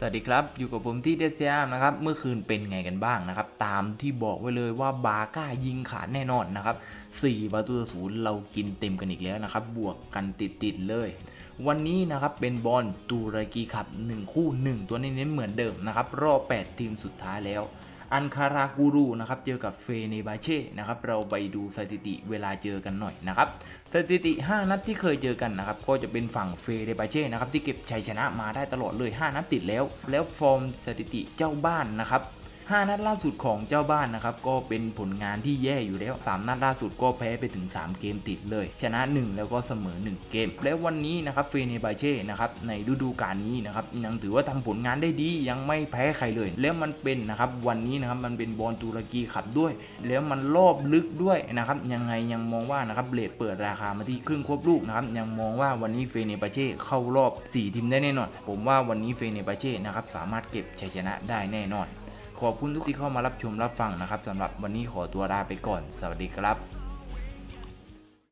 สวัสดีครับ อยู่กับผมที่เดซยามนะครับ เมื่อคืนเป็นไงกันบ้างนะครับ ตามที่บอกไว้เลยว่าบาก้ายิงขาดแน่นอนนะครับ4ประตูต่อศูนย์เรากินเต็มกันอีกแล้วนะครับ บวกกันติดๆเลย วันนี้นะครับเป็นบอลตูรกีขับ 1 คู่ 1 ตัวเน้นๆเหมือนเดิมนะครับ รอบ 8 ทีมสุดท้ายแล้ว อันคารากูรูนะครับเจอกับเฟเนบาเช่นะครับเราไปดูสถิติเวลาเจอกันหน่อยนะครับสถิติ 5 นัดที่เคยเจอกันนะครับก็จะเป็นฝั่งเฟเนบาเช่นะครับที่เก็บชัยชนะมาได้ตลอดเลย 5 นัดติดแล้ว แล้วฟอร์มสถิติเจ้าบ้านนะครับ 5 นัดล่าสุดของเจ้าบ้านนะครับก็เป็นผลงานที่แย่อยู่แล้ว 3 นัดล่าสุดก็แพ้ไปถึง 3 เกมติดเลย ชนะ 1 แล้วก็เสมอ 1 เกม แล้ววันนี้นะครับเฟเนบาเช่นะครับในฤดูกาลนี้นะครับยังถือว่าทำผลงานได้ดียังไม่แพ้ใครเลย แล้วมันเป็นนะครับวันนี้นะครับมันเป็นบอลตุรกีขับด้วย แล้วมันรอบลึกด้วยนะครับยังไงยังมองว่านะครับเบลดเปิดราคามาที่ครึ่งควบลูกนะครับยังมองว่าวันนี้เฟเนบาเช่เข้ารอบ 4 ทีมได้แน่นอน ผมว่าวันนี้เฟเนบาเช่นะครับสามารถเก็บชัยชนะได้แน่นอน ขอบคุณทุกที่เข้ามารับชมรับฟังนะครับสำหรับวันนี้ขอตัวลาไปก่อน สวัสดีครับ